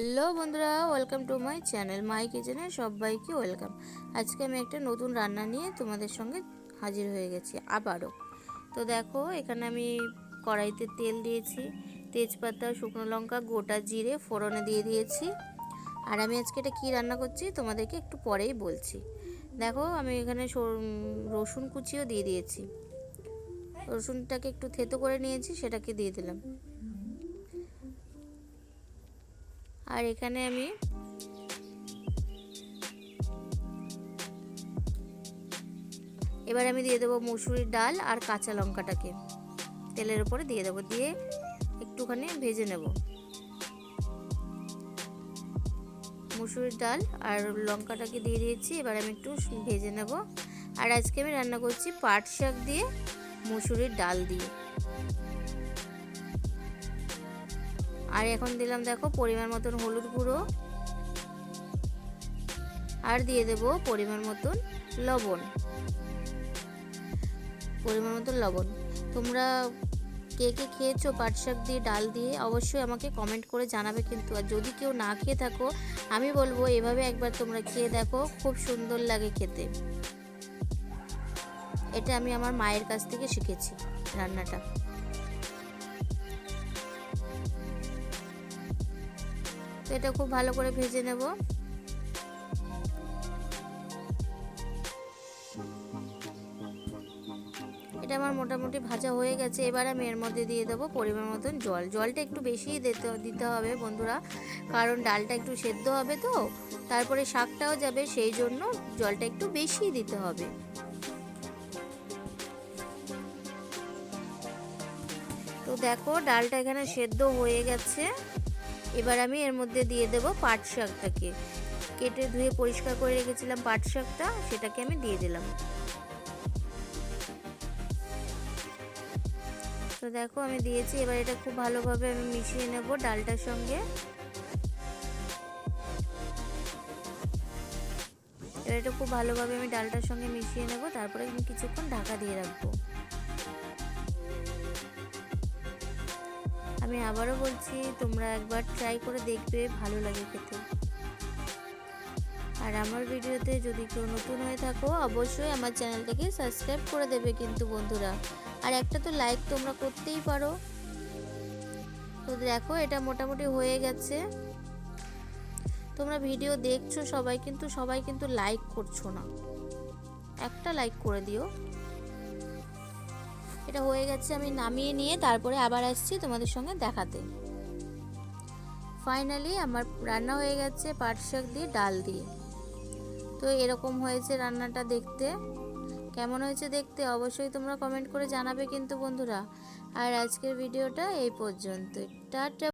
Hello বন্ধুরা, welcome to my channel, my কিচেনে সবাইকে ওয়েলকাম। আজকে আমি একটা নতুন রান্না নিয়ে তোমাদের সঙ্গে হাজির হয়ে গেছি আবারও। তো দেখো, এখানে আমি কড়াইতে তেল দিয়েছি, তেজপাতা, শুকনো লঙ্কা, গোটা জিরে, ফোড়নে দিয়ে দিয়েছি। আর আমি আজকে এটা কী রান্না করছি তোমাদেরকে একটু পরেই বলছি। দেখো, আমি এখানে রসুন কুচিও দিয়ে দিয়েছি। রসুনটাকে একটু থেতো করে নিয়েছি, সেটাকে দিয়ে দিলাম। আর এখানে আমি এবার আমি দিয়ে দেবো মুসুরির ডাল আর কাঁচা লঙ্কাটাকে। তেলের উপরে দিয়ে দেবো, দিয়ে একটুখানি ভেজে নেব। মুসুরির ডাল আর লঙ্কাটাকে দিয়ে দিয়েছি, এবার আমি একটু ভেজে নেব। আর আজকে আমি রান্না করছি পাট শাক দিয়ে মুসুরির ডাল দিয়ে। আর এখন দিলাম দেখো পরিমাণ মতন হলুদ গুঁড়ো। আর দিয়ে দেব পরিমাণ মতন লবণ। পরিমাণ মতন লবণ। তোমরা কে কে খেয়েছো পাট শাক দিয়ে ডাল দিয়ে অবশ্যই আমাকে কমেন্ট করে জানাবে কিন্তু। আর যদি কেউ না খেয়ে থাকো, আমি বলব এভাবে একবার তোমরা খেয়ে দেখো, খুব সুন্দর লাগে খেতে। এটা আমি আমার মায়ের কাছ থেকে শিখেছি রান্নাটা। তো এটা খুব ভালো করে ভেজে নেব। এটা আমার মোটামুটি ভাজা হয়ে গেছে। এবার আমি এর মধ্যে দিয়ে দেবো পরিমাণ মতন জল। জলটা একটু বেশিই দিতে দিতে হবে বন্ধুরা, কারণ ডালটা একটু সেদ্ধ হবে তো, তারপরে শাকটাও যাবে, সেই জন্য জলটা একটু বেশি দিতে হবে। তো দেখো, ডালটা এখানে সেদ্ধ হয়ে গেছে। এবার আমি এর মধ্যে দিয়ে দেব পাট শাকটাকে। কেটে ধুয়ে পরিষ্কার করে রেখেছিলাম পাট শাকটা, সেটাকে আমি দিয়ে দিলাম। তো দেখো, আমি দিয়েছি, এবার এটা খুব ভালোভাবে আমি মিশিয়ে নেব ডালটার সঙ্গে। এবার এটা খুব ভালোভাবে আমি ডালটার সঙ্গে মিশিয়ে নেব, তারপরে আমি কিছুক্ষণ ঢাকা দিয়ে রাখব। আমি আবারও বলছি, তোমরা একবার ট্রাই করে দেখবে, ভালো লাগে খেতে। আর আমার ভিডিওতে যদি কেউ নতুন হয়ে থাকো, অবশ্যই আমার চ্যানেলটাকে সাবস্ক্রাইব করে দেবে কিন্তু বন্ধুরা। আর একটা তো লাইক তোমরা করতেই পারো। তো দেখো, এটা মোটামুটি হয়ে গেছে। তোমরা ভিডিও দেখছ সবাই, কিন্তু সবাই কিন্তু লাইক করছ না। একটা লাইক করে দিও। এটা হয়ে গেছে, আমি নামিয়ে নিয়ে তারপরে আবার আসছি তোমাদের সঙ্গে দেখাতে। ফাইনালি আমার রান্না হয়ে গেছে পাট শাক দিয়ে ডাল দিয়ে। তো এরকম হয়েছে রান্নাটা দেখতে। কেমন হয়েছে দেখতে অবশ্যই তোমরা কমেন্ট করে জানাবে কিন্তু বন্ধুরা। আর আজকের ভিডিওটা এই পর্যন্ত টাটা।